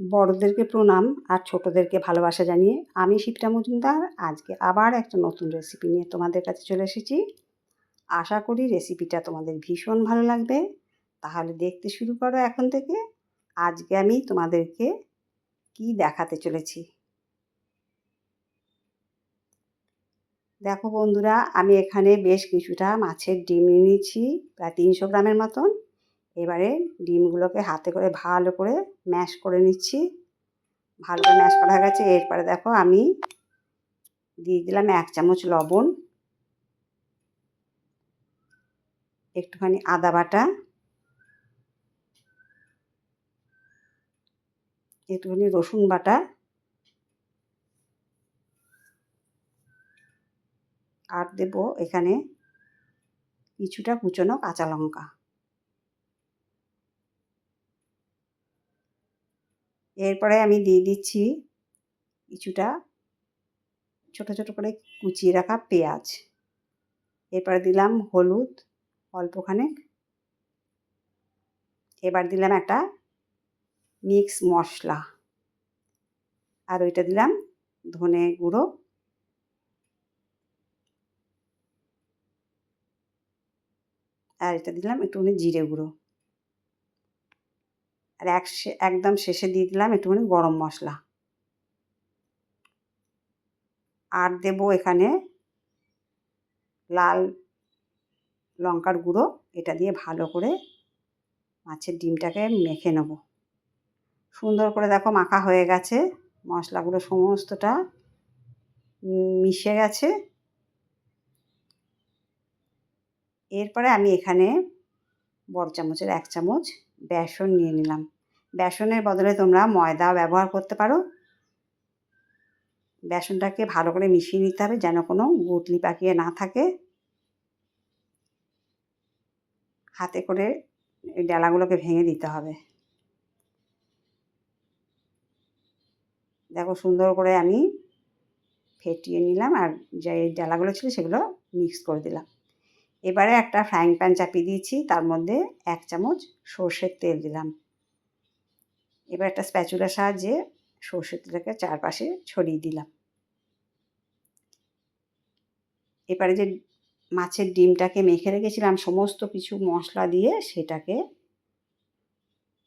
বড়দেরকে প্রণাম আর ছোটদেরকে ভালোবাসা জানিয়ে আমি শিপ্রা মজুমদার। আজকে আবার একটা নতুন রেসিপি নিয়ে তোমাদের কাছে চলে এসেছি। আশা করি রেসিপিটা তোমাদের ভীষণ ভালো লাগবে। তাহলে দেখতে শুরু করো এখন থেকে। আজকে আমি তোমাদেরকে কি দেখাতে চলেছি? দেখো বন্ধুরা, আমি এখানে বেশ কিছুটা মাছের ডিম নিয়েছি, প্রায় তিনশো গ্রামের মতন। এবারে ডিমগুলোকে হাতে করে ভালো করে ম্যাশ করে নিচ্ছি। ভালো করে ম্যাশ করা গেছে। এরপরে দেখো আমি দিয়ে দিলাম এক চামচ লবণ, একটুখানি আদা বাটা, একটুখানি রসুন বাটা, আর দেব এখানে কিছুটা কুচনো কাঁচা লঙ্কা। এরপরে আমি দিয়ে দিচ্ছি কিছুটা ছোট ছোট করে কুচিয়ে রাখা পেঁয়াজ। এরপরে দিলাম হলুদ অল্পখানে এবার দিলাম একটা মিক্স মশলা। আর ওইটা দিলাম ধনে গুঁড়ো। আর এটা দিলাম একটুখানি জিরে গুঁড়ো। আর এক একদম শেষে দিয়ে দিলাম একটুখানি গরম মশলা। আর দেব এখানে লাল লঙ্কার গুঁড়ো, এটা দিয়ে ভালো করে মাছের ডিমটাকে মেখে নেব। সুন্দর করে দেখো মাখা হয়ে গেছে, মশলাগুলো সমস্তটা মিশে গেছে। এরপরে আমি এখানে বড় চামচের এক চামচ বেসন নিয়ে নিলাম। বেসনের বদলে তোমরা ময়দা ব্যবহার করতে পারো। বেসনটাকে ভালো করে মিশিয়ে নিতে হবে যেন কোনো গুটলি পাকিয়ে না থাকে। হাতে করে এই ডালাগুলোকে ভেঙে দিতে হবে। দেখো সুন্দর করে আমি ফেটিয়ে নিলাম আর যে ডালাগুলো ছিল সেগুলো মিক্স করে দিলাম। এবারে একটা ফ্রাইং প্যান চাপিয়ে দিয়েছি, তার মধ্যে এক চামচ সর্ষের তেল দিলাম। এবার একটা স্প্যাচুলার সাহায্যে সর্ষের তেলটাকে চারপাশে ছড়িয়ে দিলাম। এবারে যে মাছের ডিমটাকে মেখে রেখেছিলাম, সমস্ত কিছু মশলা দিয়ে সেটাকে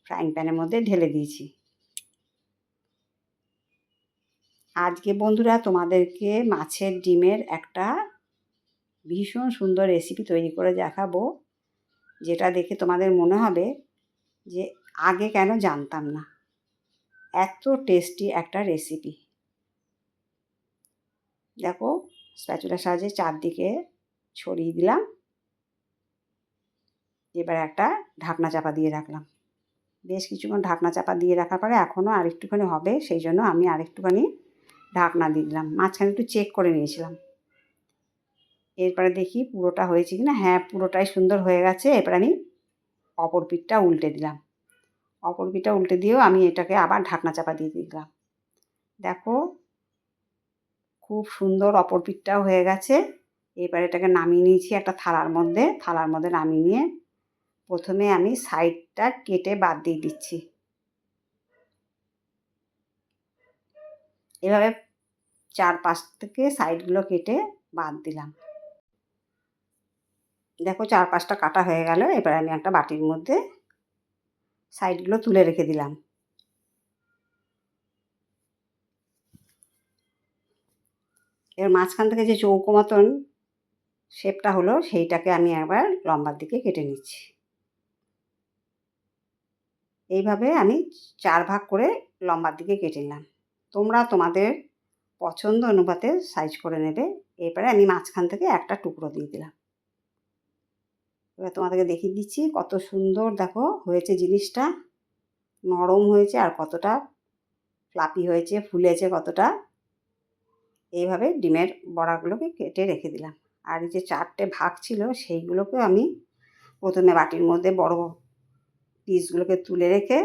ফ্রাইং প্যানের মধ্যে ঢেলে দিয়েছি। আজকে বন্ধুরা তোমাদেরকে মাছের ডিমের একটা ভীষণ সুন্দর রেসিপি তৈরি করে দেখাবো, যেটা দেখে তোমাদের মনে হবে যে আগে কেন জানতাম না। এত টেস্টি একটা রেসিপি দেখো স্প্যাচুলার সাহায্যে চারদিকে ছড়িয়ে দিলাম। এবার একটা ঢাকনা চাপা দিয়ে রাখলাম। বেশ কিছুক্ষণ ঢাকনা চাপা দিয়ে রাখার পরে এখনও আরেকটুখানি হবে, সেই জন্য আমি আরেকটুখানি ঢাকনা দিয়ে দিলাম। মাঝখানে একটু চেক করে নিয়েছিলাম। এরপরে দেখি পুরোটা হয়েছে কি না হ্যাঁ পুরোটাই সুন্দর হয়ে গেছে। এরপর আমি অপর পিঠটা উল্টে দিলাম। অপর পিঠটা উল্টে দিয়েও আমি এটাকে আবার ঢাকনা চাপা দিয়ে দিলাম। দেখো, খুব সুন্দর অপর পিঠটাও হয়ে গেছে। এবার এটাকে নামিয়ে নিয়েছি একটা থালার মধ্যে। থালার মধ্যে নামিয়ে নিয়ে প্রথমে আমি সাইডটা কেটে বাদ দিয়ে দিচ্ছি। এভাবে চার পাশ থেকে সাইডগুলো কেটে বাদ দিলাম। দেখো চার পাঁচটা কাটা হয়ে গেল, এবার আমি একটা বাটির মধ্যে সাইডগুলো তুলে রেখে দিলাম। এর মাঝখান থেকে যে চৌকো মতন শেপটা হলো, সেইটাকে আমি একবার লম্বার দিকে কেটে নিচ্ছি। এইভাবে আমি চার ভাগ করে লম্বার দিকে কেটে নিলাম। তোমরা তোমাদের পছন্দ অনুপাতে সাইজ করে নেবে। এরপরে আমি মাঝখান থেকে একটা টুকরো দিয়ে দিলাম। এবার তোমাদেরকে দেখিয়ে দিচ্ছি কত সুন্দর দেখো হয়েছে জিনিসটা। নরম হয়েছে আর কতটা ফ্লাপি হয়েছে, ফুলেছে কতটা। এইভাবে ডিমের বড়াগুলোকে কেটে রেখে দিলাম। আর এই যে চারটে ভাগ ছিল সেইগুলোকে আমি প্রথমে বাটির মধ্যে বড় পিসগুলোকে তুলে রেখে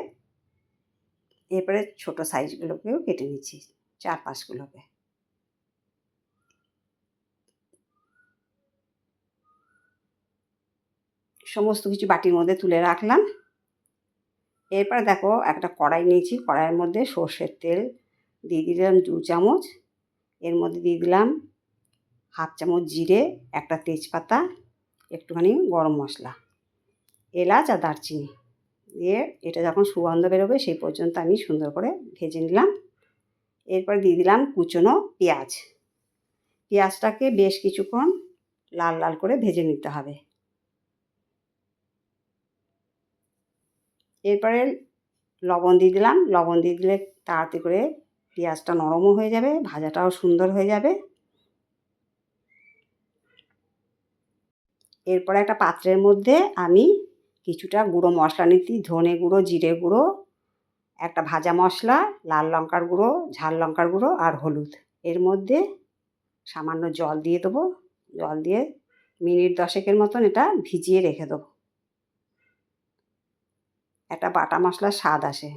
এরপরে ছোটো সাইজগুলোকেও কেটে নিচ্ছি চার পাঁচগুলোকে সমস্ত কিছু বাটির মধ্যে তুলে রাখলাম। এরপরে দেখো একটা কড়াই নিয়েছি, কড়াইয়ের মধ্যে সর্ষের তেল দিয়ে দিলাম দু চামচ। এর মধ্যে দিয়ে দিলাম হাফ চামচ জিরে, একটা তেজপাতা, একটুখানি গরম মশলা, এলাচ আর দারচিনি। দিয়ে এটা যখন সুগন্ধ বেরোবে সেই পর্যন্ত আমি সুন্দর করে ভেজে নিলাম। এরপর দিয়ে দিলাম কুচনো পেঁয়াজ। পেঁয়াজটাকে বেশ কিছুক্ষণ লাল লাল করে ভেজে নিতে হবে। এরপরে লবণ দিয়ে দিলাম। লবণ দিয়ে দিলে তাড়াতাড়ি করে পেঁয়াজটা নরমও হয়ে যাবে, ভাজাটাও সুন্দর হয়ে যাবে। এরপরে একটা পাত্রের মধ্যে আমি কিছুটা গুঁড়ো মশলা নিচ্ছি, ধনে গুঁড়ো, জিরে গুঁড়ো, একটা ভাজা মশলা, লাল লঙ্কার গুঁড়ো, ঝাল লঙ্কার গুঁড়ো আর হলুদ। এর মধ্যে সামান্য জল দিয়ে দেবো। জল দিয়ে মিনিট দশেকের মতন এটা ভিজিয়ে রেখে দেবো। একটা বাটা মশলার স্বাদ আসে।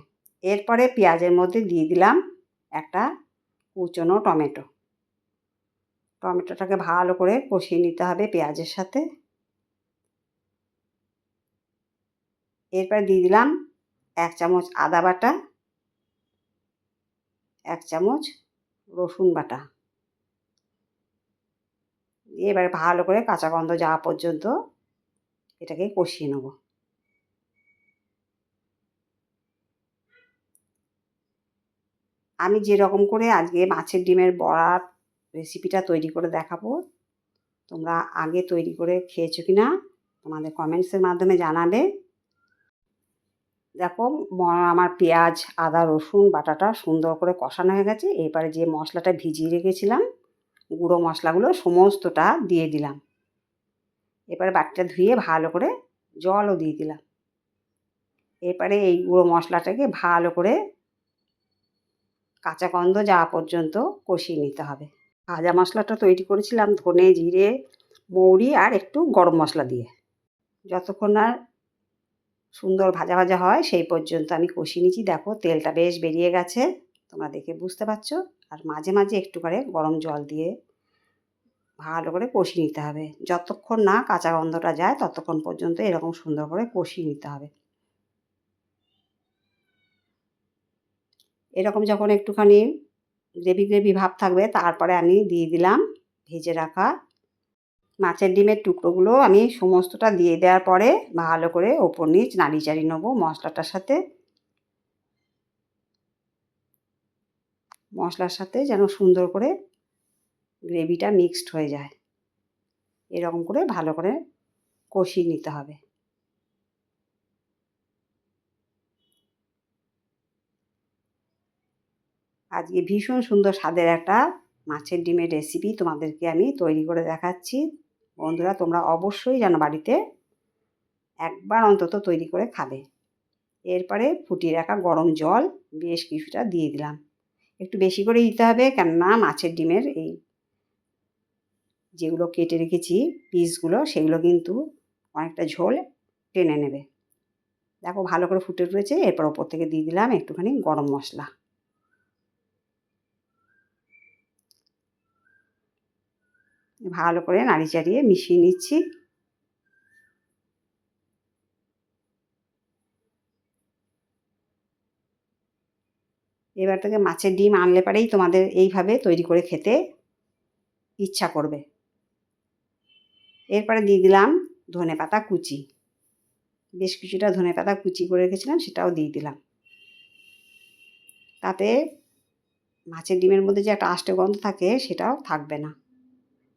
এরপরে পেঁয়াজের মধ্যে দিয়ে দিলাম একটা কুচনো টমেটো। টমেটোটাকে ভালো করে কষিয়ে নিতে হবে পেঁয়াজের সাথে। এরপরে দিয়ে দিলাম এক চামচ আদা বাটা, এক চামচ রসুন বাটা। এবারে ভালো করে কাঁচা গন্ধ যাওয়া পর্যন্ত এটাকে কষিয়ে নেব। আমি যেরকম করে আজকে মাছের ডিমের বড়ার রেসিপিটা তৈরি করে দেখাবো। তোমরা আগে তৈরি করে খেয়েছো কি না তোমাদের কমেন্টসের মাধ্যমে জানাবে। দেখো আমার পেঁয়াজ, আদা, রসুন, বাটাটা সুন্দর করে কষানো হয়ে গেছে। এবারে যে মশলাটা ভিজিয়ে রেখেছিলাম, গুঁড়ো মশলাগুলো সমস্তটা দিয়ে দিলাম। এবারে বাটিটা ধুয়ে ভালো করে জলও দিয়ে দিলাম। এরপরে এই গুঁড়ো মশলাটাকে ভালো করে কাঁচা গন্ধ যাওয়া পর্যন্ত কষিয়ে নিতে হবে। ভাজা মশলাটা তৈরি করেছিলাম ধনে, জিরে, মৌরি আর একটু গরম মশলা দিয়ে। যতক্ষণ না সুন্দর ভাজা ভাজা হয় সেই পর্যন্ত আমি কষিয়ে নিচ্ছি। দেখো তেলটা বেশ বেরিয়ে গেছে, তোমরা দেখে বুঝতে পারছ। আর মাঝে মাঝে একটু করে গরম জল দিয়ে ভালো করে কষিয়ে নিতে হবে। যতক্ষণ না কাঁচা গন্ধটা যায় ততক্ষণ পর্যন্ত এরকম সুন্দর করে কষিয়ে নিতে হবে। এরকম যখন একটুখানি গ্রেভি গ্রেভি ভাব থাকবে, তারপরে আমি দিয়ে দিলাম ভেজে রাখা মাছের ডিমের টুকরোগুলো। আমি সমস্তটা দিয়ে দেওয়ার পরে ভালো করে ওপর নিচ নাড়ি চাড়ি নেব মশলাটার সাথে। মশলার সাথে যেন সুন্দর করে গ্রেভিটা মিক্সড হয়ে যায়। এরকম করে ভালো করে কষিয়ে নিতে হবে। আজকে ভীষণ সুন্দর স্বাদের একটা মাছের ডিমের রেসিপি তোমাদেরকে আমি তৈরি করে দেখাচ্ছি। বন্ধুরা, তোমরা অবশ্যই যেন বাড়িতে একবার অন্তত তৈরি করে খাবে। এরপরে ফুটিয়ে রাখা গরম জল বেশ কিছুটা দিয়ে দিলাম। একটু বেশি করে দিতে হবে, কেননা মাছের ডিমের এই যেগুলো কেটে রেখেছি, পিসগুলো, সেগুলো কিন্তু অনেকটা ঝোল টেনে নেবে। দেখো, ভালো করে ফুটে উঠেছে। এরপর ওপর থেকে দিয়ে দিলাম একটুখানি গরম মশলা। ভালো করে নাড়ি চাড়িয়ে মিশিয়ে নিচ্ছি। এবার থেকে মাছের ডিম আনলে পারেই তোমাদের এইভাবে তৈরি করে খেতে ইচ্ছা করবে। এরপরে দিয়ে দিলাম ধনে পাতা কুচি। বেশ কিছুটা ধনে পাতা কুচি করে রেখেছিলাম, সেটাও দিয়ে দিলাম। তাতে মাছের ডিমের মধ্যে যে একটা আষ্টে গন্ধ থাকে, সেটাও থাকবে না।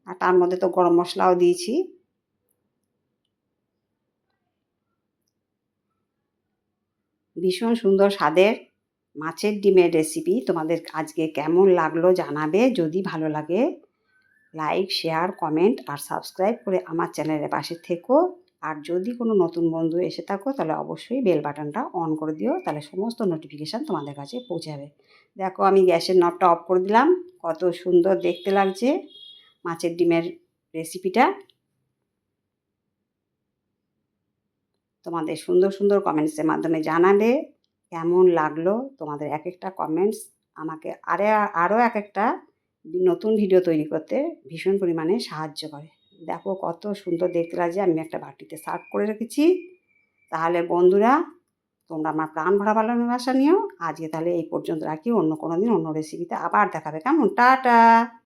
আর তার মধ্যে তো গরম মশলাও দিয়েছি। ভীষণ সুন্দর স্বাদের মাছের ডিমের রেসিপি তোমাদের আজকে কেমন লাগল জানাবে। যদি ভালো লাগে লাইক শেয়ার কমেন্ট আর সাবস্ক্রাইব করে আমার চ্যানেলের পাশে থেকো। আর যদি কোনো নতুন বন্ধু এসে থাকো, তাহলে অবশ্যই বেল বাটনটা অন করে দিও। তাহলে সমস্ত নোটিফিকেশান তোমাদের কাছে পৌঁছাবে। দেখো, আমি গ্যাসের নবটা অফ করে দিলাম। কত সুন্দর দেখতে লাগছে। মাছের ডিমের রেসিপিটা তোমাদের সুন্দর সুন্দর কমেন্টসের মাধ্যমে জানাবে, কেমন লাগল তোমাদের এক একটা কমেন্টস আমাকে আরে আরও এক একটা নতুন ভিডিও তৈরি করতে ভীষণ পরিমাণে সাহায্য করে। দেখো কত সুন্দর দেখতে লাগছে, আমি একটা বাটিতে সার্ভ করে রেখেছি। তাহলে বন্ধুরা, তোমরা আমার প্রাণ ভরা ভালোবাসা নিও। আজকে তাহলে এই পর্যন্ত রাখি, অন্য কোনো দিন অন্য রেসিপিতে আবার দেখাবে। কেমন? টাটা!